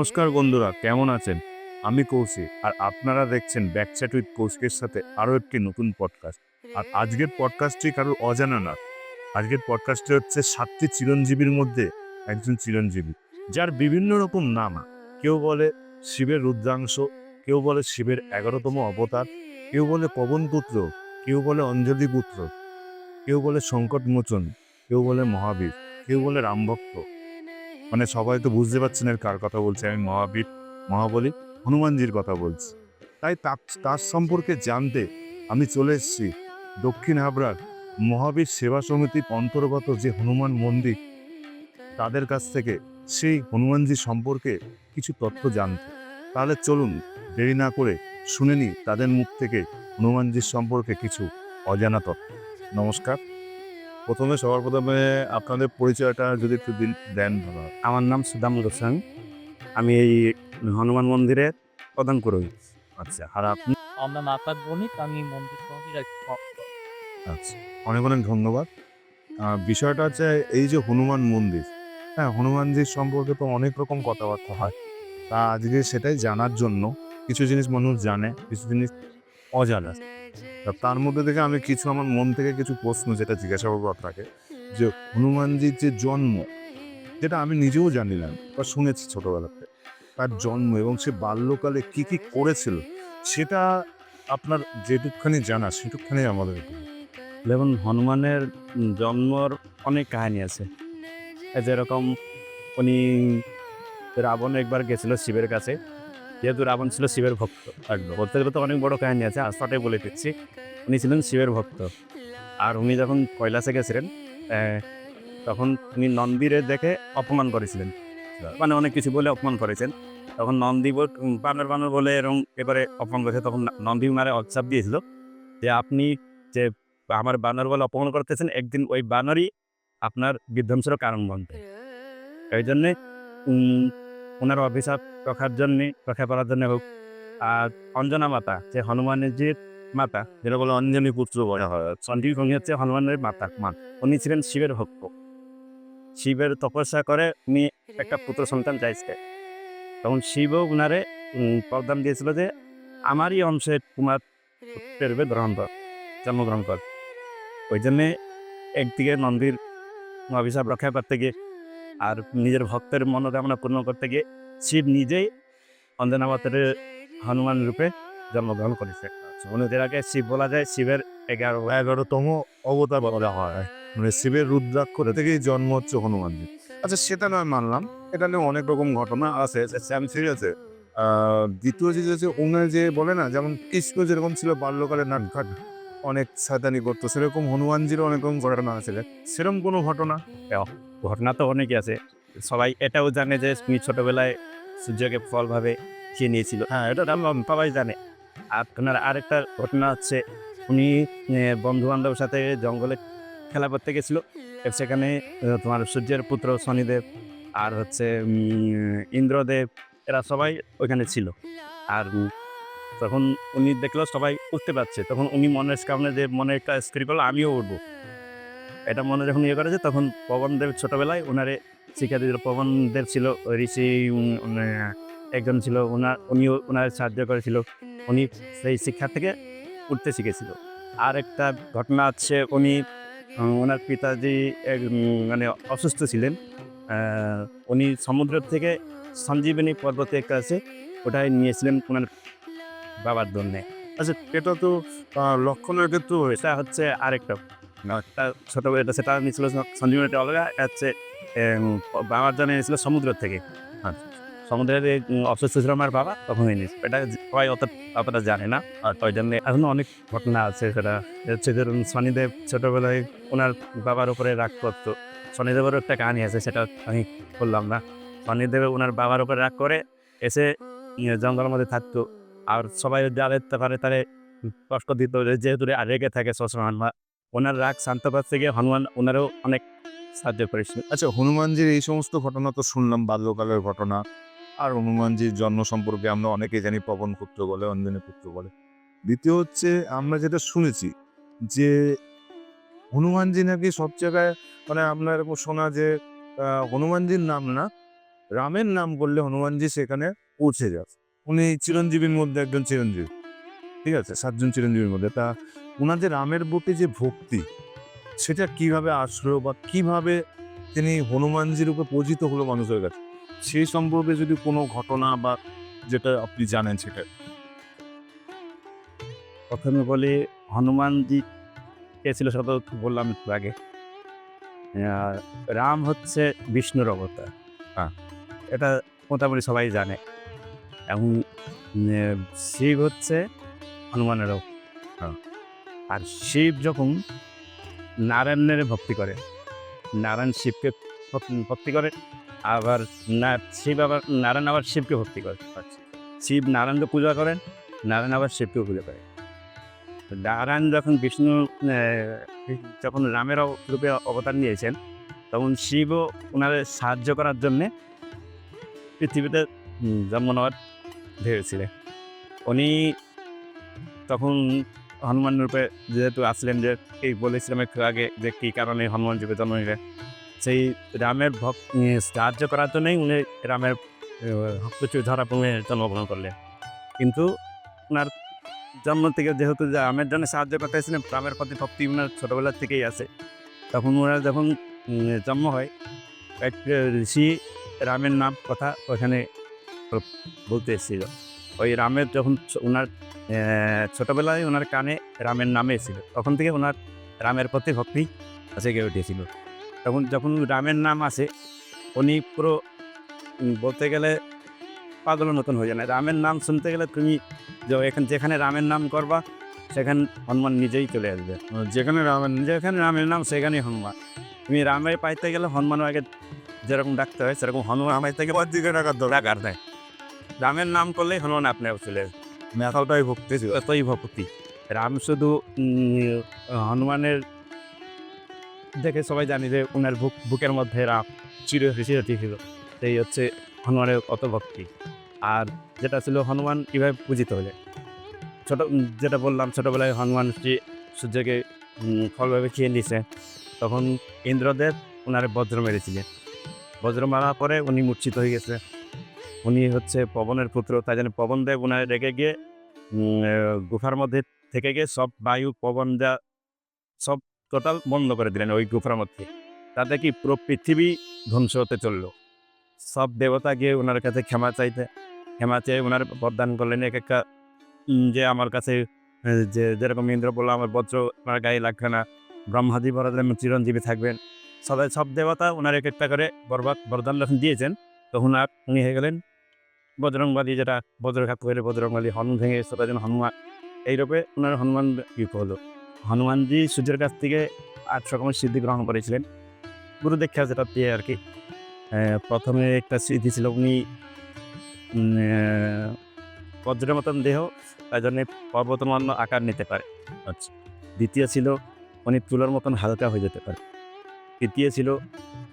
নমস্কার বন্ধুরা, কেমন আছেন? আমি কৌশিক, আর আপনারা দেখছেন ব্যাকচ্যাট উইথ কৌশিকের সাথে আরও একটি নতুন পডকাস্ট আর আজকের পডকাস্টটি কারোর অজানা না। আজকের পডকাস্টটি হচ্ছে সাতটি চিরঞ্জীবীর মধ্যে একজন চিরঞ্জীবী, যার বিভিন্ন রকম নাম কেউ বলে শিবের রুদ্রাংশ, কেউ বলে শিবের এগারোতম অবতার, কেউ বলে পবনপুত্র কেউ বলে অঞ্জলি পুত্র, কেউ বলে সংকটমোচন, কেউ বলে মহাবীর, কেউ বলে রামভক্ত। মানে সবাই তো বুঝতে পারছেন এর কার কথা বলছি, আমি মহাবীর, মহাবলী হনুমানজির কথা বলছি। তাই তার সম্পর্কে জানতে আমি চলে এসেছি দক্ষিণ হাবড়ার মহাবীর সেবা সমিতির অন্তর্গত যে হনুমান মন্দির, তাদের কাছ থেকে সেই হনুমানজি সম্পর্কে কিছু তথ্য জানতে। তাহলে চলুন, দেরি না করে শুনে নি তাদের মুখ থেকে হনুমানজির সম্পর্কে কিছু অজানা তথ্য। নমস্কার। প্রথমে সবার প্রথমে আপনাদের পরিচয়টা যদি একটু দিন দেন ভালো আমার নাম সুদাম গোস্বামী আমি এই হনুমান মন্দিরের প্রধান পুরোহিত। আচ্ছা আর আপনি আমরা নাকাত বণিক আমি মন্দির কমিটির আচ্ছা অনেক অনেক ধন্যবাদ। বিষয়টা হচ্ছে এই যে হনুমান মন্দির হ্যাঁ হনুমানজির সম্পর্কে তো অনেক রকম কথাবার্তা হয়। তা আজকে সেটাই জানার জন্য কিছু জিনিস মানুষ জানে কিছু জিনিস অজানা। তার মধ্যে থেকে আমি কিছু আমার মন থেকে কিছু প্রশ্ন যেটা জিজ্ঞাসা করব আপনাকে, যে হনুমানজির যে জন্ম, যেটা আমি নিজেও জানিলাম বা শুনেছি ছোটবেলাতে, তার জন্ম এবং সে বাল্যকালে কি কি করেছিল, সেটা আপনার যেটুকখানি জানা, সেটুকখানি আমাদের যেমন হনুমানের জন্মর অনেক কাহিনী আছে। যেরকম উনি রাবণ একবার গেছিল শিবের কাছে যেহেতু রাবণ ছিল শিবের ভক্ত, একদম। বলতে তো অনেক বড় কাহিনী আছে আস্তাটে বলে দিচ্ছি। উনি ছিলেন শিবের ভক্ত। আর উনি যখন কৈলাসে গেছিলেন তখন উনি নন্দীরে দেখে অপমান করেছিলেন। মানে অনেক কিছু বলে অপমান করেছেন। তখন নন্দী বানর বানর বলে এরকম এবারে অপমান করেছে। তখন নন্দী মারে অচ্ছাপ দিয়েছিল যে আপনি যে আমার বানর বলে অপমান করতেছেন, একদিন ওই বানরই আপনার বিধ্বংসের কারণ বনবে। এই জন্যে ওনার অভিশাপ রক্ষার জন্যে, রক্ষা করার জন্য হোক। আর অঞ্জনা মাতা, যে হনুমানজির মাতা, যেটা বলে অঞ্জনী পুত্র বলা উনি হচ্ছে হনুমানের মাতা, মা। উনি ছিলেন শিবের ভক্ত। শিবের তপস্যা করে উনি একটা পুত্র সন্তান চাইছে। তখন শিবও উনারে প্রদান দিয়েছিল যে, আমারই অংশে কুমার রূপে গ্রহণ কর জন্মগ্রহণ কর। ওই জন্যে একদিকে নন্দীর অভিশাপ রক্ষা করতে গিয়ে আর নিজের ভক্তের মনোকামনা পূর্ণ করতে গিয়ে শিব নিজেই অঞ্জনাবতের হনুমান রূপে জন্মগ্রহণ করেছে। অনুদের আগে শিব বলা যায় শিবের এগারো, এগারোতম অবতার বলা হয়। মানে শিবের রুদ্রাক্ষ থেকেই জন্ম হচ্ছে হনুমানজি আচ্ছা সেটা নয়, মানলাম। এটা নিয়ে অনেক রকম ঘটনা আছে স্যাম আছে দ্বিতীয় যে যে ওনার যে বলে না, যেমন কৃষ্ণ যেরকম ছিল বাল্যকালে নাটঘাট অনেক সাদানি করতো। সেরকম হনুমানজিরও অনেক রকম ঘটনা আছে। সেরকম কোনো ঘটনা? ঘটনা তো অনেকই আছে। সবাই এটাও জানে যে উনি ছোটবেলায় সূর্যকে ফলভাবে খেয়ে নিয়েছিল। হ্যাঁ এটা সবাই জানে। আর ওনার আরেকটা ঘটনা হচ্ছে উনি বন্ধু বান্ধবের সাথে জঙ্গলে খেলা করতে গেছিল। সেখানে তোমার সূর্যের পুত্র শনিদেব আর হচ্ছে ইন্দ্রদেব এরা সবাই ওইখানে ছিল। আর তখন উনি দেখল সবাই উঠতে পারছে। তখন উনি মনের কারণে যে মনে একটা স্থির করল আমিও উঠবো। এটা মনে যখন ইয়ে করেছে তখন পবনদেব ছোটবেলায় ওনারে শিক্ষা দিয়েছিল। পবনদেব ছিল ঋষি উম, একজন ছিল ওনার উনিও ওনার সাহায্য করেছিল। উনি সেই শিক্ষা থেকে উঠতে শিখেছিল। আর একটা ঘটনা আছে উনি ওনার পিতাজি মানে অসুস্থ ছিলেন। উনি সমুদ্র থেকে সঞ্জীবনী পর্বতে একটা আছে ওটাই নিয়েছিলেন ওনার বাবার জন্যে। আচ্ছা এটা তো লক্ষণের ক্ষেত্রে হয়েছে। এটা হচ্ছে আরেকটা ছোট এটা সেটা নিয়েছিল সঞ্জীবনীটা অলগা হচ্ছে বাবার জন্য এনেছিল সমুদ্র থেকে। আচ্ছা। সমুদ্রের অসুস্থ ছিল আমার বাবা তখন এনেছিল। এটা সবাই অত অতটা জানে না। আর ওই জন্য এখনও অনেক ঘটনা আছে সেটা। হচ্ছে ধরুন শনিদেব ছোটবেলায় ওনার বাবার উপরে রাগ করতো। শনিদেবেরও একটা কাহিনী আছে সেটা আমি বললাম না। শনিদেব ওনার বাবার উপরে রাগ করে এসে জঙ্গলের মধ্যে থাকতো। আর সবাই যারে পারে তারে কষ্ট দিত যেহেতু রে- রেগে থাকে সবসময় হনুমান ওনার রাগ শান্ত করতে গিয়ে হনুমান ওনারও অনেক সাহায্য করেছিল। আচ্ছা হনুমানজির এই সমস্ত ঘটনা তো শুনলাম বাল্যকালের ঘটনা। আর হনুমানজির জন্ম সম্পর্কে আমরা অনেকেই জানি পবন পুত্র বলে অঞ্জনী পুত্র বলে। দ্বিতীয় হচ্ছে আমরা যেটা শুনেছি যে হনুমানজি নাকি সব জায়গায় মানে আপনার এরকম শোনা যে হনুমানজির নাম না রামের নাম করলে হনুমানজি সেখানে পৌঁছে যায় উনি চিরঞ্জীবীর মধ্যে একজন চিরঞ্জীবী। ঠিক আছে? সাতজন চিরঞ্জীবীর মধ্যে। তা ওনাদের রামের প্রতি যে ভক্তি সেটা কীভাবে আসলো বা কীভাবে তিনি হনুমানজির উপর পূজিত হলো মানুষের কাছে সেই সম্পর্কে যদি কোনো ঘটনা বা যেটা আপনি জানেন সেটা। প্রথমে বলি হনুমানজি কে ছিল সেটা বললাম একটু আগে। রাম হচ্ছে বিষ্ণুর অবতার। হ্যাঁ। এটা মোটামুটি সবাই জানে। এবং শিব হচ্ছে হনুমানের অবতার। হ্যাঁ। আর শিব যখন নারায়ণের ভক্তি করে, নারায়ণ শিবকে ভক্তি করে, আবার না, শিব আবার, নারায়ণ আবার শিবকে ভক্তি করে শিব নারায়ণকে পূজা করেন, নারায়ণ আবার শিবকে পূজা করে নারায়ণ যখন বিষ্ণু যখন রামের রূপে অবতার নিয়েছেন, তখন শিবও ওনাদের সাহায্য করার জন্যে পৃথিবীতে জন্ম নেওয়ার ভেবেছিলেন উনি তখন হনুমান রূপে যেহেতু আসলেন যে, এই বলেছিলাম একটু আগে যে, কী কারণে হনুমান যুগে জন্ম নিলেন? সেই রামের ভক্ত সাহায্য করার জন্যই উনি রামের ভক্ত ধরা ভূমে জন্মগ্রহণ করলেন। কিন্তু ওনার জন্ম থেকে যেহেতু রামের জন্য সাহায্য করতে এসেছিলেন, রামের প্রতি ভক্তি ওনার ছোটোবেলার থেকেই আছে। তখন ওনার যখন জন্ম হয়, এক ঋষি রামের নাম, কথা ওখানে বলতে এসেছিল। ওই রামের যখন ওনার ছোটোবেলায় ওনার কানে রামের নামে এসেছিল তখন থেকে ওনার রামের প্রতি ভক্তি জেগে উঠেছিল। তখন যখন রামের নাম আসে উনি পুরো বলতে গেলে পাগলের মতন হয়ে যায় না। রামের নাম শুনতে গেলে তুমি যে এখানে যেখানে রামের নাম করবা সেখানে হনুমান নিজেই চলে আসবে। যেখানে রামের যেখানে রামের নাম সেখানেই হনুমান। তুমি রামের পাইতে গেলে হনুমান আগে যেরকম ডাকতে হয় সেরকম হনুমান পাইতে গেলে ডাকার দেয় রামের নাম করলেই হনুমান আপনার চলে আসবে মেথালটাই ভক্তি এতই ভক্তি। রাম শুধু হনুমানের দেখে সবাই জানি যে ওনার বুক বুকের মধ্যে রাম চির হিসেবে ছিল। সেই হচ্ছে হনুমানের অত ভক্তি। আর যেটা ছিল হনুমান কীভাবে পূজিত হলে? ছোট যেটা বললাম, ছোটোবেলায় হনুমান সূর্যকে ফলভাবে খেয়ে নিছে তখন ইন্দ্রদেব ওনারে বজ্র মেরেছিলেন। বজ্র মারার পরে উনি মূর্ছিত হয়ে গেছে। উনি হচ্ছে পবনের পুত্র, তাই জন্য পবন দেব ওনারে রেখে গিয়ে গুফার মধ্যে থেকে গিয়ে সব বায়ু, পবন যা, সব টোটাল বন্ধ করে দিলেন ওই গুফার মধ্যে। তাতে কি পুরো পৃথিবী ধ্বংস হতে চলল। সব দেবতা গিয়ে ওনার কাছে ক্ষমা চাইতে, ক্ষমা চেয়ে ওনার বরদান করলেন এক একটা যে আমার কাছে যে যেরকম ইন্দ্র বলল, আমার বজ্র আমার গায়ে লাগবে না, ব্রহ্মাদি বরদান, চিরঞ্জীবী থাকবেন। সবাই সব দেবতা ওনার এক একটা করে বরবাদ, বরদান যখন দিয়েছেন, তখন আর উনি হয়ে গেলেন বজরংবাদী যেটা বজ্রঘাত করে বজরংবাদী হনুমান ভেঙে সেটা যেন হনুমান। এইরূপে ওনার হনুমান কি হলো হনুমানজি সূর্যের কাছ থেকে আট রকমের সিদ্ধি গ্রহণ করেছিলেন। গুরু দীক্ষা যেটা দিয়ে আর কি প্রথমে একটা স্মৃতি ছিল উনি বজ্রের মতন দেহ তাই জন্য পর্বতমান্য আকার নিতে পারে। আচ্ছা দ্বিতীয় ছিল উনি তুলোর মতন হালকা হয়ে যেতে পারে। তৃতীয় ছিল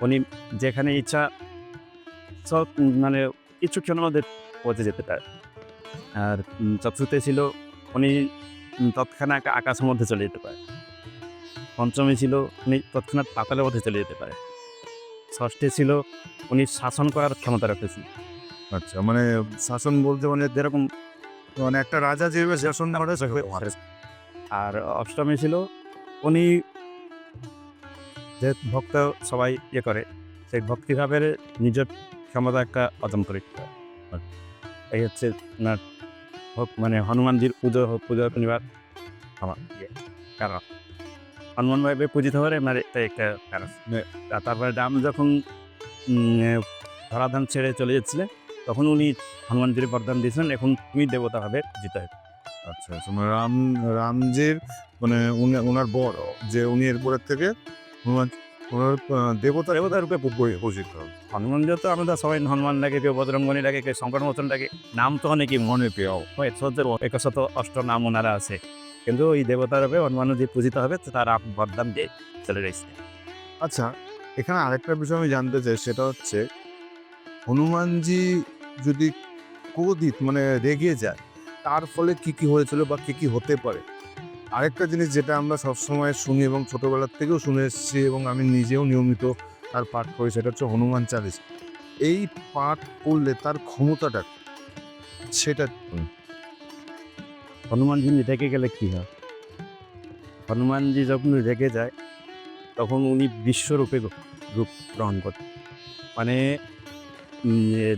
উনি যেখানে ইচ্ছা সব মানে কিছুক্ষণের মধ্যে পৌঁছে যেতে পারে। আর চতুর্থে ছিল উনি তৎক্ষণাৎ আকাশের মধ্যে চলে যেতে পারে। পঞ্চমে ছিল উনি তৎক্ষণাৎ পাতালের মধ্যে চলে যেতে পারে। ষষ্ঠে ছিল উনি শাসন করার ক্ষমতা রাখতেছেন। আচ্ছা মানে শাসন বলতে মানে যেরকম মানে একটা রাজা যেভাবে শাসন করে আর অষ্টমে ছিল উনি যে ভক্ত সবাই ইয়ে করে সেই ভক্তিভাবের নিজের ক্ষমতা একটা করে। এই হচ্ছে ভক- মানে হনুমানজির পুজো হোক, পুজো নিবার আমার ইয়ে কারণ হনুমান ভাবে পূজিত হওয়ার মানে এটা একটা কারণ তারপরে রাম যখন ধরাধান ছেড়ে চলে যাচ্ছিলেন তখন উনি হনুমানজির বরদান দিয়েছিলেন, এখন তুমি দেবতা পূজিত হয় আচ্ছা আচ্ছা মানে রাম, রামজির মানে ওনার বড় যে উনি এরপরের থেকে হনুমান ওনার দেবতা দেবতার রূপে পূজিত। হনুমান যেহেতু আমরা সবাই হনুমান লাগে কেউ বজরঙ্গনী লাগে কেউ শঙ্কর মোচন লাগে নাম তো অনেকই মনে প্রিয়। পেও একশত অষ্ট নাম ওনারা আছে। কিন্তু ওই দেবতার রূপে হনুমান যে পূজিত হবে তো তার বরদান দিয়ে চলে রয়েছে আচ্ছা এখানে আরেকটা বিষয় আমি জানতে চাই সেটা হচ্ছে হনুমানজি যদি ক্রোধিত মানে রেগে যায় তার ফলে কি কি হয়েছিল বা কি কি হতে পারে? আরেকটা জিনিস যেটা আমরা সবসময় শুনি এবং ছোটবেলার থেকেও শুনে এসেছি এবং আমি নিজেও নিয়মিত তার পাঠ করি, সেটা হচ্ছে হনুমান চালিস। এই পাঠ করলে তার ক্ষমতাটা সেটা হনুমানজি রেগে গেলে কী হয়? হনুমানজি যখন রেগে যায়, তখন উনি বিশ্বরূপে রূপ গ্রহণ করেন। মানে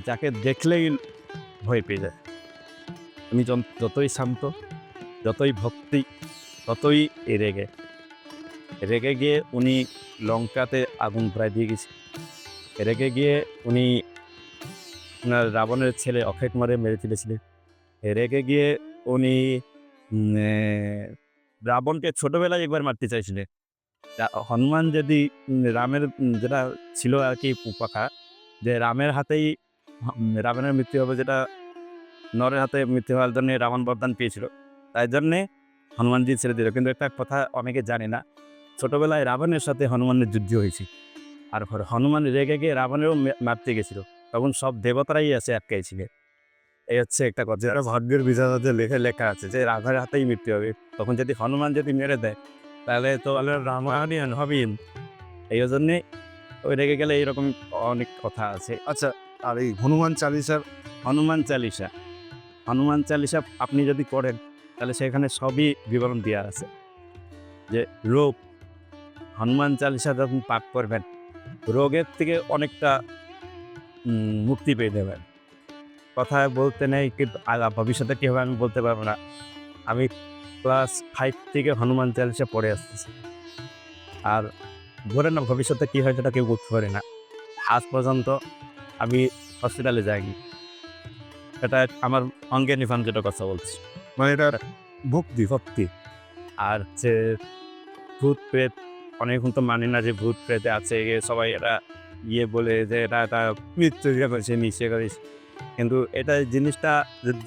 যাকে দেখলেই ভয় পেয়ে যায়। যন- যতই শান্ত, যতই ভক্তি ততই রেগে। রেগে গিয়ে উনি লঙ্কাতে আগুন প্রায় দিয়ে গেছে। রেগে গিয়ে উনি ওনার রাবণের ছেলে অক্ষয় কুমারে মেরে ফেলেছিলেন। রেগে গিয়ে উনি রাবণকে ছোটবেলায় একবার মারতে চাইছিলেন। হনুমান যদি রামের যেটা ছিল আর কি পাখা যে রামের হাতেই রাবণের মৃত্যু হবে যেটা নরের হাতে মৃত্যু হওয়ার জন্য রাবণ বরদান পেয়েছিল। তাই জন্যে হনুমানজি ছেড়ে দিল। কিন্তু একটা কথা অনেকে জানে না ছোটবেলায় রাবণের সাথে হনুমানের যুদ্ধ হয়েছে। আর হনুমান রেগে গিয়ে রাবণেরও মারতে গেছিল। তখন সব দেবতারাই আছে আটকাই ছিল। এই হচ্ছে একটা কথা। যেটা ভাগ্যের বিধাতাতে লেখা লেখা আছে যে রাঘবের হাতেই মৃত্যু হবে তখন যদি হনুমান যদি মেরে দেয় তাহলে তো রামায়ণ হবেন এই জন্যে ওই রেগে গেলে এইরকম অনেক কথা আছে। আচ্ছা আর এই হনুমান চালিসার হনুমান চালিসা। হনুমান চালিসা আপনি যদি করেন তাহলে সেখানে সবই বিবরণ দেওয়া আছে যে রোগ, হনুমান চালিসা যখন পাঠ করবেন, রোগের থেকে অনেকটা মুক্তি পেয়ে দেবেন কথা বলতে নেই, কিন্তু ভবিষ্যতে কী হবে আমি বলতে পারব না। আমি ক্লাস ফাইভ থেকে হনুমান চালিসা পড়ে আসতেছি। আর ধরে না ভবিষ্যতে কী হয় সেটা কেউ বুঝতে পারে না। আজ পর্যন্ত আমি হসপিটালে যাইনি। এটা আমার অঙ্গে নিফান যেটা কথা বলছি। মানে এটা ভক্তি ভক্তি। আর যে ভূত প্রেত অনেকক্ষণ তো মানে না যে ভূত প্রেতে আছে সবাই এটা ইয়ে বলে যে এটা এটা মৃত্যু করেছে নিচে করেছে। কিন্তু এটা জিনিসটা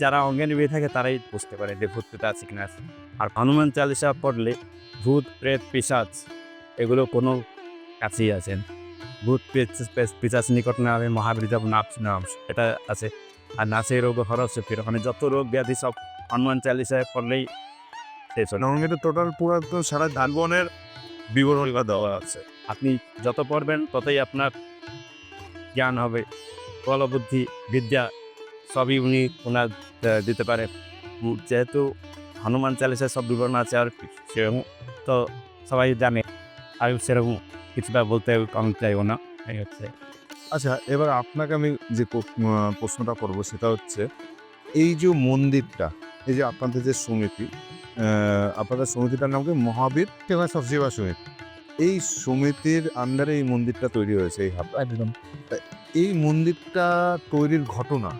যারা অঙ্গে নিবে থাকে, তারাই বুঝতে পারে যে ভূত প্রেত আছে কিনা আর হনুমান চালিসা পড়লে ভূত প্রেত পিসাচ, এগুলো কোনো কাছেই আছেন ভূত পিসাচ নিকট না হবে মহাবীর যাব নাম এটা আছে। আর নাচে রোগ হরসে ফির মানে যত রোগ ব্যাধি সব হনুমান চালিসায় পড়লেই শেষ হলো। নবমীতে টোটাল পুরো তো সারা ধানবনের বিবরণ দেওয়া আছে। আপনি যত পড়বেন ততই আপনার জ্ঞান হবে। বলবুদ্ধি বিদ্যা সবই উনি ওনার দিতে পারে যেহেতু হনুমান চালিসায় সব বিবরণ আছে আর সেরকম তো সবাই জানে। আর সেরকম কিছুটা বলতে কম চাইব না। এই হচ্ছে। আচ্ছা এবার আপনাকে আমি যে প্রশ্নটা করব সেটা হচ্ছে এই যে মন্দিরটা এই যে আপনাদের যে সমিতি আপনাদের সমিতিটার নাম কি? মহাবীর? সেবা সেবা সমিতি এই সমিতির আন্ডারে এই মন্দিরটা তৈরি হয়েছে এই হাবড়া একদম। এই মন্দিরটা তৈরির ঘটনা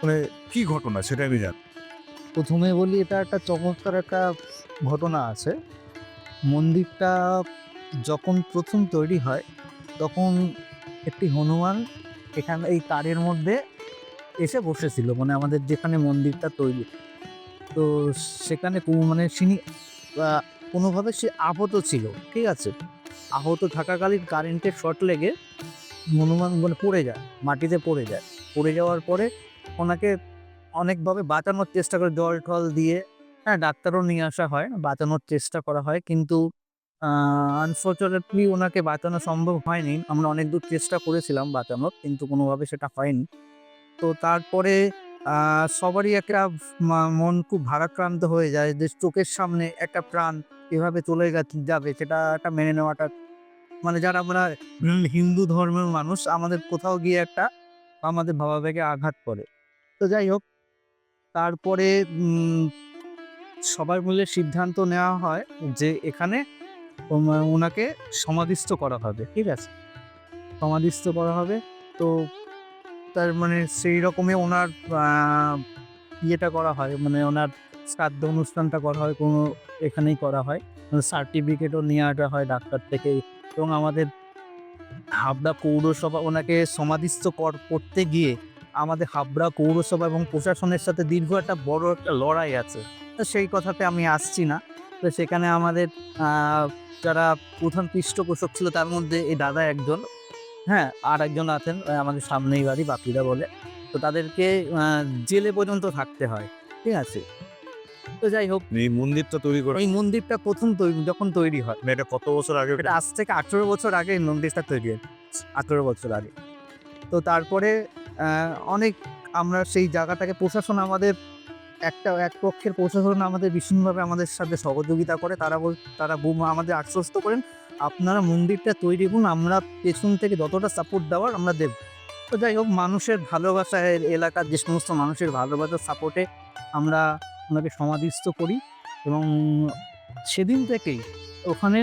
মানে কি ঘটনা সেটা আমি জানি। প্রথমে বলি এটা একটা চমৎকার একটা ঘটনা আছে। মন্দিরটা যখন প্রথম তৈরি হয় তখন একটি হনুমান এখানে এই তারের মধ্যে এসে বসেছিল মানে আমাদের যেখানে মন্দিরটা তৈরি। তো সেখানে মানে আহ, কোনোভাবে সে আহত ছিল ঠিক আছে? আহত থাকাকালীন কারেন্টের শর্ট লেগে হনুমান মানে পড়ে যায় মাটিতে পড়ে যায়। পড়ে যাওয়ার পরে ওনাকে অনেকভাবে বাঁচানোর চেষ্টা করে জল টল দিয়ে হ্যাঁ ডাক্তারও নিয়ে আসা হয় বাঁচানোর চেষ্টা করা হয় কিন্তু আনফর্চুনেটলি ওনাকে বাঁচানো সম্ভব হয়নি। আমরা অনেক দূর চেষ্টা করেছিলাম বাঁচানোর কিন্তু কোনোভাবে সেটা হয়নি। তো তারপরে সবারই একটা মন খুব ভারাক্রান্ত হয়ে যায় যে চোখের সামনে একটা প্রাণ এভাবে চলে যাবে সেটা একটা মেনে নেওয়াটা। মানে যারা আমরা হিন্দু ধর্মের মানুষ, আমাদের কোথাও গিয়ে একটা আমাদের ভাবাবেগে আঘাত করে। তো যাই হোক, তারপরে সবার মিলে সিদ্ধান্ত নেওয়া হয় যে এখানে ওনাকে সমাধিস্থ করা হবে, ঠিক আছে? সমাধিস্থ করা হবে। তো তার মানে সেই রকমই ওনার ইয়েটা করা হয়। মানে ওনার শ্রাদ্ধ অনুষ্ঠানটা করা হয়, কোনো এখানেই করা হয়। সার্টিফিকেটও নিয়ে আসা হয় ডাক্তার থেকে এবং আমাদের হাবড়া পৌরসভা ওনাকে সমাধিস্থ কর- করতে গিয়ে আমাদের হাবড়া পৌরসভা এবং প্রশাসনের সাথে দীর্ঘ একটা বড় একটা লড়াই আছে। তো সেই কথাতে আমি আসছি না। তো সেখানে আমাদের যারা প্রধান পৃষ্ঠপোষক ছিল তার মধ্যে এই দাদা একজন। হ্যাঁ আর একজন আছেন আমাদের সামনেই বাড়ি বাকিরা বলে। তো তাদেরকে জেলে পর্যন্ত থাকতে হয় ঠিক আছে? তো যাই হোক। এই মন্দিরটা তৈরি করে ওই মন্দিরটা প্রথম তৈরি যখন তৈরি হয়। এটা কত বছর আগে? এটা আজ থেকে আঠেরো বছর আগে এই মন্দিরটা তৈরি হয়। আঠেরো বছর আগে। তো তারপরে অনেক আমরা সেই জায়গাটাকে প্রশাসন আমাদের একটা এক পক্ষের প্রশাসন আমাদের ভীষণভাবে আমাদের সাথে সহযোগিতা করে। তারা বল তারা বুম- আমাদের আশ্বস্ত করেন। আপনারা মন্দিরটা তৈরি করুন, আমরা পেছন থেকে যতটা সাপোর্ট দেওয়ার আমরা দেব। তো যাই হোক, মানুষের ভালোবাসা এলাকার যে সমস্ত মানুষের ভালোবাসার সাপোর্টে আমরা ওনাকে সমাধিস্থ করি এবং সেদিন থেকেই ওখানে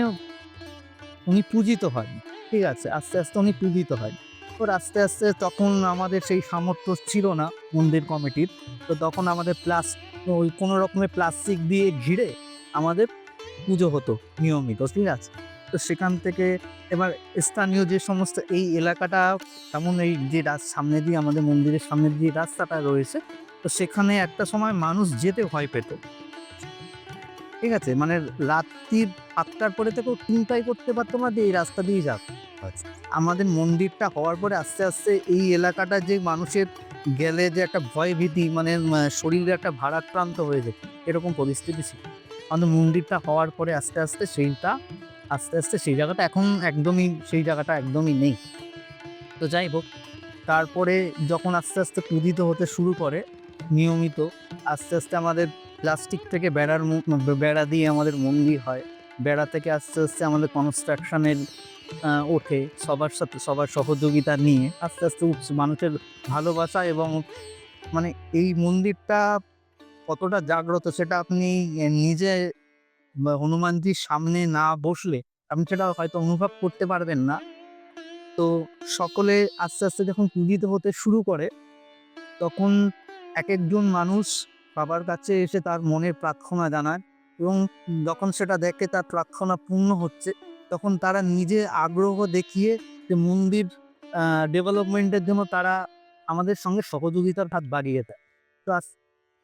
উনি পূজিত হন। ঠিক আছে, আস্তে আস্তে উনি পূজিত হয় তো আস্তে আস্তে তখন আমাদের সেই সামর্থ্য ছিল না মন্দির কমিটির। তো তখন আমাদের প্লাস, ওই কোনো রকমের প্লাস্টিক দিয়ে ঘিরে আমাদের পুজো হতো নিয়মিত, ঠিক আছে। তো সেখান থেকে এবার স্থানীয় যে সমস্ত এই এলাকাটা তেমন এই যে সামনে দিয়ে আমাদের মন্দিরের সামনে দিয়ে রাস্তাটা রয়েছে তো সেখানে একটা সময় মানুষ যেতে ভয় পেত। ঠিক আছে? মানে রাত্রির আটটার পরে থেকেও চিন্তাই করতে পারতো না যে এই রাস্তা দিয়ে যাক। আচ্ছা। আমাদের মন্দিরটা হওয়ার পরে আস্তে আস্তে এই এলাকাটা যে মানুষের গেলে যে একটা ভয় ভীতি মানে শরীরে একটা ভারাক্রান্ত হয়ে যায় এরকম পরিস্থিতি ছিল। আমাদের মন্দিরটা হওয়ার পরে আস্তে আস্তে সেইটা আস্তে আস্তে সেই জায়গাটা এখন একদমই, সেই জায়গাটা একদমই নেই। তো যাই হোক, তারপরে যখন আস্তে আস্তে পূজিত হতে শুরু করে, নিয়মিত আস্তে আস্তে আমাদের প্লাস্টিক থেকে বেড়ার বেড়া দিয়ে আমাদের মন্দির হয়। বেড়া থেকে আস্তে আস্তে আমাদের কনস্ট্রাকশনের ওঠে সবার সাথে, সবার সহযোগিতা নিয়ে আস্তে আস্তে মানুষের ভালোবাসা এবং মানে এই মন্দিরটা কতটা জাগ্রত সেটা আপনি নিজে হনুমানজির সামনে না বসলে আপনি সেটা হয়তো অনুভব করতে পারবেন না। তো সকলে আস্তে আস্তে যখন পূজিত হতে শুরু করে, তখন এক একজন মানুষ বাবার কাছে এসে তার মনের প্রার্থনা জানায় এবং যখন সেটা দেখে তার প্রার্থনা পূর্ণ হচ্ছে, তখন তারা নিজে আগ্রহ দেখিয়ে যে মন্দির ডেভেলপমেন্টের জন্য তারা আমাদের সঙ্গে সহযোগিতার হাত বাড়িয়ে দেয়। তো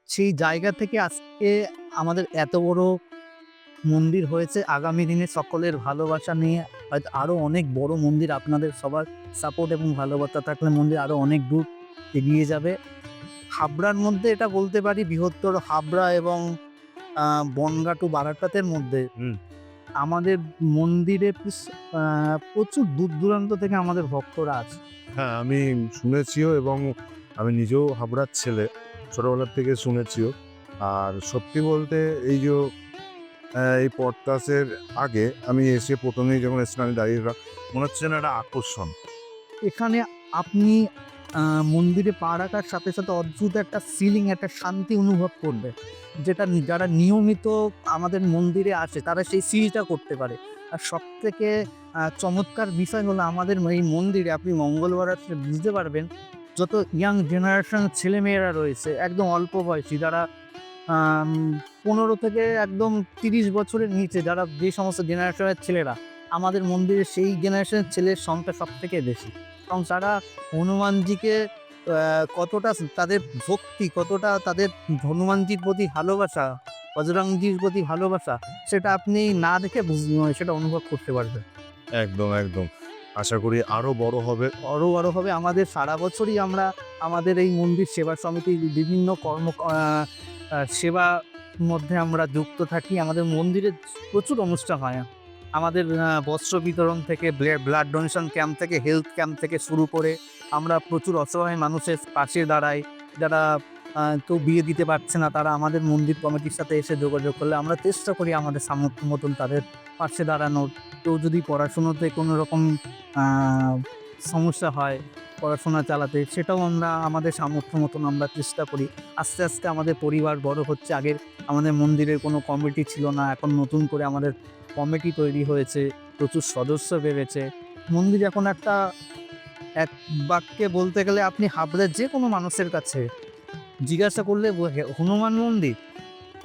সেই জায়গা থেকে আজকে আমাদের এত বড় মন্দির হয়েছে। আগামী দিনে সকলের ভালোবাসা নিয়ে হয়তো আরও অনেক বড় মন্দির আপনাদের সবার সাপোর্ট এবং ভালোবাসা থাকলে মন্দির আরও অনেক দূর এগিয়ে যাবে। হাবড়ার মধ্যে এটা বলতে পারি বৃহত্তর হাবড়া এবং বনগাঁ টু বারাটাতের মধ্যে। আমাদের মন্দিরে প্রচুর দূর দূরান্ত থেকে আমাদের ভক্তরা আছে। হ্যাঁ আমি শুনেছিও এবং আমি নিজেও হাবড়ার ছেলে। ছোটবেলার থেকে শুনেছিও। আর সত্যি বলতে এই যে এই পডকাস্টের আগে আমি এসে প্রথমেই যখন এসেছিলাম দাঁড়িয়ে মনে হচ্ছে না একটা আকর্ষণ। এখানে আপনি মন্দিরে পা রাখার সাথে সাথে অদ্ভুত একটা ফিলিং একটা শান্তি অনুভব করবে। যেটা যারা নিয়মিত আমাদের মন্দিরে আসে, তারা সেই ফিলটা করতে পারে। আর সব থেকে চমৎকার বিষয় হলো আমাদের এই মন্দিরে আপনি মঙ্গলবার আসলে বুঝতে পারবেন, যত ইয়াং জেনারেশন ছেলেমেয়েরা রয়েছে, একদম অল্প বয়সী, যারা পনেরো থেকে একদম তিরিশ বছরের নিচে যারা যে সমস্ত জেনারেশনের ছেলেরা আমাদের মন্দিরে সেই জেনারেশনের ছেলের সংখ্যা সব থেকে বেশি। এবং তারা হনুমানজিকে কতটা তাদের ভক্তি কতটা তাদের হনুমানজির প্রতি ভালোবাসা বজরংজির প্রতি ভালোবাসা সেটা আপনি না দেখে বুঝ- সেটা অনুভব করতে পারবেন। একদম একদম। আশা করি আরও বড় হবে। আরও বড় হবে। আমাদের সারা বছরই আমরা আমাদের এই মন্দির সেবা সমিতির বিভিন্ন কর্ম সেবা মধ্যে আমরা যুক্ত থাকি। আমাদের মন্দিরে প্রচুর অনুষ্ঠান হয়। আমাদের বস্ত্র বিতরণ থেকে ব্লাড ডোনেশন ক্যাম্প থেকে হেলথ ক্যাম্প থেকে শুরু করে আমরা প্রচুর অসহায় মানুষের পাশে দাঁড়াই। যারা কেউ বিয়ে দিতে পারছে না, তারা আমাদের মন্দির কমিটির সাথে এসে যোগাযোগ করলে আমরা চেষ্টা করি আমাদের সামর্থ্য মতন তাদের পাশে দাঁড়ানোর। কেউ যদি পড়াশুনোতে কোনো রকম সমস্যা হয় পড়াশোনা চালাতে সেটাও আমরা আমাদের সামর্থ্য মতন আমরা চেষ্টা করি। আস্তে আস্তে আমাদের পরিবার বড় হচ্ছে আগের আমাদের মন্দিরের কোনো কমিটি ছিল না এখন নতুন করে আমাদের কমিটি তৈরি হয়েছে প্রচুর সদস্য বেড়েছে। মন্দির এখন একটা এক বাক্যে বলতে গেলে আপনি হাবড়ের যে কোনো মানুষের কাছে জিজ্ঞাসা করলে হনুমান মন্দির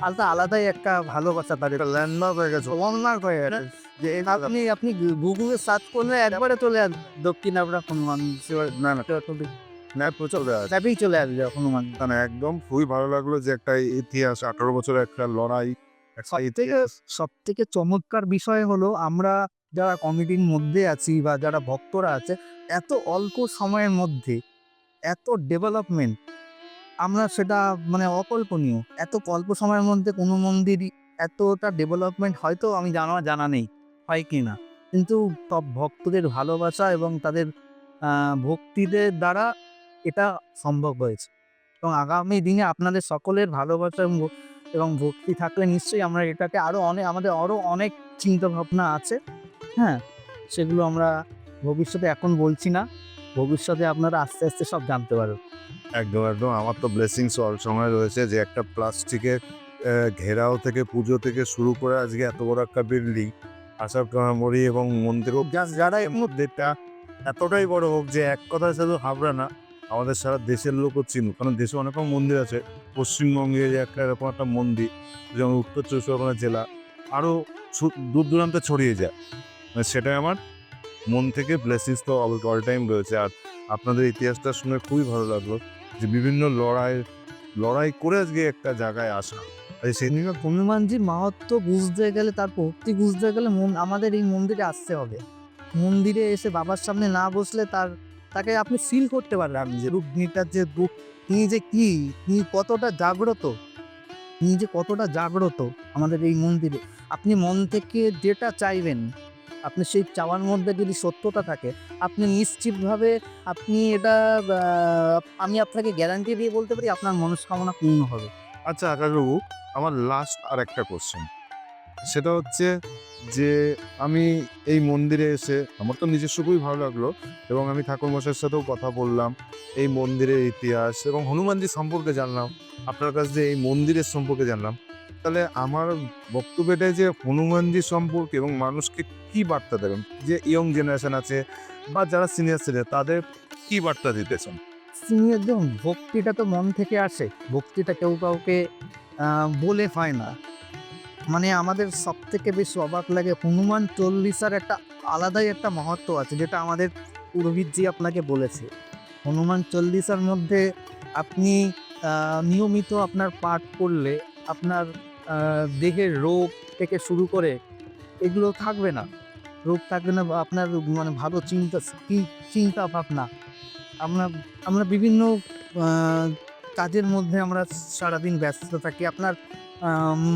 আলাদা আলাদাই একটা ভালোবাসা তাদের। ল্যান্ডমার্ক হয়ে গেছে। হয়ে গেছে। যে আপনি আপনি গুগলে সার্চ করলে একবারে চলে আসবে। দক্ষিণ আমরা হনুমান না না। না প্রচুর চলে আসবে। হনুমান। একদম খুবই ভালো লাগল যে একটা ইতিহাস আঠারো বছরের একটা লড়াই সব থেকে চমৎকার বিষয় হলো আমরা যারা কমিটির মধ্যে আছি বা যারা ভক্তরা আছে এত অল্প সময়ের মধ্যে এত ডেভেলপমেন্ট আমরা সেটা মানে অকল্পনীয়। এত অল্প সময়ের মধ্যে কোনো মন্দিরই এতটা ডেভেলপমেন্ট হয়তো আমি জানা জানা নেই। হয় কি না কিন্তু সব ভক্তদের ভালোবাসা এবং তাদের ভক্তিদের দ্বারা এটা সম্ভব হয়েছে। এবং আগামী দিনে আপনাদের সকলের ভালোবাসা এবং ভক্তি থাকলে নিশ্চয়ই আমরা এটাকে আরও অনেক আমাদের আরও অনেক চিন্তা ভাবনা আছে। হ্যাঁ সেগুলো আমরা ভবিষ্যতে এখন বলছি না। ভবিষ্যতে আপনারা আস্তে আস্তে সব জানতে পারবেন। একদম একদম। আমার তো ব্লেসিংস অল সময় রয়েছে যে একটা প্লাস্টিকের ঘেরাও থেকে পুজো থেকে শুরু করে আজকে এত বড় একটা বিল্ডিং আসার কামড়ি এবং মন্দির হোক যা- যারা এর মধ্যেটা এতটাই বড় হোক যে এক কথায় শুধু হাবড়া না, আমাদের সারা দেশের লোকও চিনুক। কারণ দেশে অনেক মন্দির আছে। পশ্চিমবঙ্গে যে একটা এরকম একটা মন্দির, যেমন উত্তর চব্বিশ পরগনা জেলা আরও দূর দূরান্তে ছড়িয়ে যায়। মানে সেটাই আমার মন থেকে ব্লেসিংস তো অল টাইম রয়েছে। আর আপনাদের ইতিহাসটা শুনে খুবই ভালো লাগল যে বিভিন্ন লড়াই লড়াই করে আজকে একটা জায়গায় আসা। হনুমানজির মাহাত্ম বুঝতে গেলে, তার ভক্তি বুঝতে গেলে মন, আমাদের এই মন্দিরে আসতে হবে। মন্দিরে এসে বাবার সামনে না বসলে তার, তাকে আপনি ফিল করতে পারবেন যে রূপনীতার যে রূপ, তিনি যে কি, তিনি কতটা জাগ্রত, তিনি যে কতটা জাগ্রত আমাদের এই মন্দিরে। আপনি মন থেকে যেটা চাইবেন, আপনি সেই চাওয়ার মধ্যে যদি সত্যতা থাকে, আপনি নিশ্চিতভাবে আপনি এটা আমি আপনাকে গ্যারান্টি দিয়ে বলতে পারি, আপনার মনস্কামনা পূর্ণ হবে। আচ্ছা আকাশবাবু, আমার লাস্ট আর একটা কোশ্চেন সেটা হচ্ছে যে, আমি এই মন্দিরে এসে আমার তো নিজস্ব খুবই ভালো লাগল এবং আমি ঠাকুর মশাইয়ের সাথেও কথা বললাম, এই মন্দিরের ইতিহাস এবং হনুমানজি সম্পর্কে জানলাম, আপনার কাছ দিয়ে এই মন্দিরের সম্পর্কে জানলাম। তাহলে আমার বক্তব্য এটাই যে হনুমানজি সম্পর্কে এবং মানুষকে কি বার্তা দেবেন? যে ইয়ং জেনারেশন আছে বা যারা সিনিয়র সিনিয়র তাদের কি বার্তা দিতেছেন? সিনিয়র ভক্তিটা তো মন থেকে আসে। ভক্তিটা কেউ কাউকে বলে হয় না। মানে আমাদের সব থেকে বেশি অবাক লাগে হনুমান চল্লিশার একটা আলাদাই একটা মহত্ব আছে, যেটা আমাদের পুরোহিতজি আপনাকে বলেছে। হনুমান চল্লিশার মধ্যে আপনি নিয়মিত আপনার পাঠ করলে আপনার দেহের রোগ থেকে শুরু করে এগুলো থাকবে না। রোগ থাকবে না আপনার মানে ভালো চিন্তা চিন্তা ভাবনা আমরা আমরা বিভিন্ন কাজের মধ্যে আমরা সারাদিন ব্যস্ত থাকি। আপনার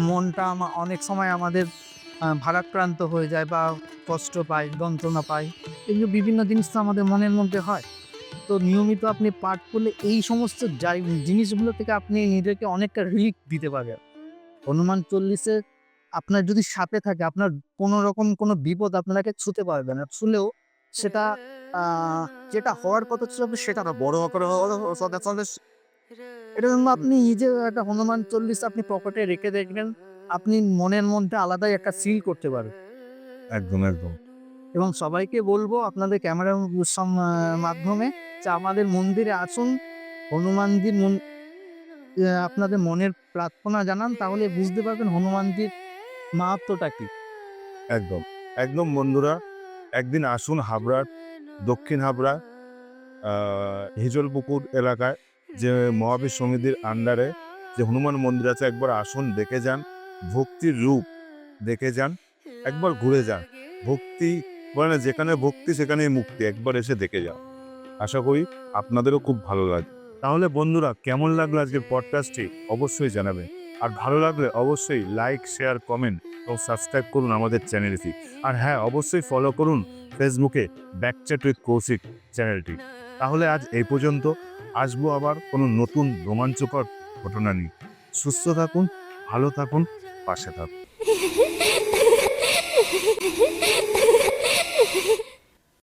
মনটা অনেক সময় আমাদের ভারাক্রান্ত হয়ে যায় বা কষ্ট পায়, যন্ত্রণা পায়। এগুলো বিভিন্ন জিনিস তো আমাদের মনের মধ্যে হয়। তো নিয়মিত আপনি পাঠ করলে এই সমস্ত জিনিসগুলো থেকে আপনি নিজেকে অনেকটা রিলিফ দিতে পারবেন। হনুমান চল্লিশে আপনার যদি সাথে থাকে, আপনার কোনো রকম কোনো বিপদ আপনাকে ছুতে পারবে না। ছুলেও সেটা যেটা হওয়ার কথা ছিল সেটা না বড় আকারে এটা জন্য আপনি নিজে একটা হনুমান চল্লিশ আপনি পকেটে রেখে দেখবেন আপনি মনের মধ্যে আলাদাই একটা সিল করতে পারবেন। একদম একদম। এবং সবাইকে বলব আপনাদের ক্যামেরার মাধ্যমে যে আমাদের মন্দিরে আসুন হনুমানজির মন আপনাদের মনের প্রার্থনা জানান তাহলে বুঝতে পারবেন হনুমানজির মাহাত্মটা কি। একদম একদম বন্ধুরা। একদিন আসুন হাবড়ার দক্ষিণ হাবড়া হিজলপুকুর এলাকায় যে মহাবীর সমিতির আন্ডারে যে হনুমান মন্দির আছে, একবার আসুন, দেখে যান, ভক্তির রূপ দেখে যান, একবার ঘুরে যান। ভক্তি বলে না যেখানে ভক্তি, সেখানেই মুক্তি, একবার এসে দেখে যাও আশা করি আপনাদেরও খুব ভালো লাগে তাহলে বন্ধুরা, কেমন লাগল আজকের পডকাস্টটি অবশ্যই জানাবেন। আর ভালো লাগলে অবশ্যই লাইক শেয়ার কমেন্ট ও সাবস্ক্রাইব করুন আমাদের চ্যানেলটি। আর হ্যাঁ অবশ্যই ফলো করুন ফেসবুকে ব্যাকচ্যাট উইথ কৌশিক চ্যানেলটি। তাহলে আজ এই পর্যন্ত। আসব আবার কোনো নতুন রোমাঞ্চকর ঘটনা নিয়ে। সুস্থ থাকুন, ভালো থাকুন, পাশে থাকুন।